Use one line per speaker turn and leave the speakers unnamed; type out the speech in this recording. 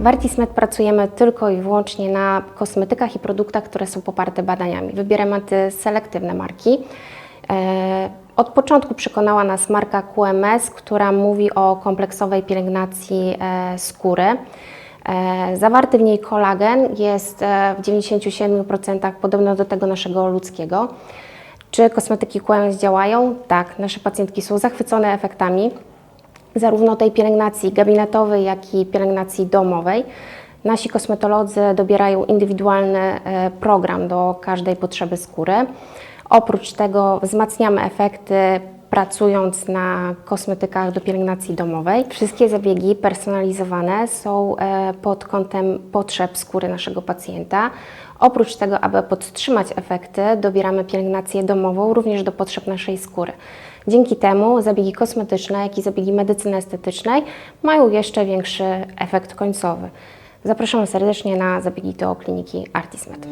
W Artismed pracujemy tylko i wyłącznie na kosmetykach i produktach, które są poparte badaniami. Wybieramy antyselektywne marki. E, Od początku przekonała nas marka QMS, która mówi o kompleksowej pielęgnacji e, skóry. E, Zawarty w niej kolagen jest w 97% podobny do tego naszego ludzkiego. Czy kosmetyki QMS działają? Tak, nasze pacjentki są zachwycone efektami zarówno tej pielęgnacji gabinetowej, jak i pielęgnacji domowej. Nasi kosmetolodzy dobierają indywidualny e, program do każdej potrzeby skóry. Oprócz tego wzmacniamy efekty pracując na kosmetykach do pielęgnacji domowej. Wszystkie zabiegi personalizowane są e, pod kątem potrzeb skóry naszego pacjenta. Oprócz tego, aby podtrzymać efekty, dobieramy pielęgnację domową również do potrzeb naszej skóry. Dzięki temu zabiegi kosmetyczne, jak i zabiegi medycyny estetycznej mają jeszcze większy efekt końcowy. Zapraszamy serdecznie na zabiegi do kliniki Artismed.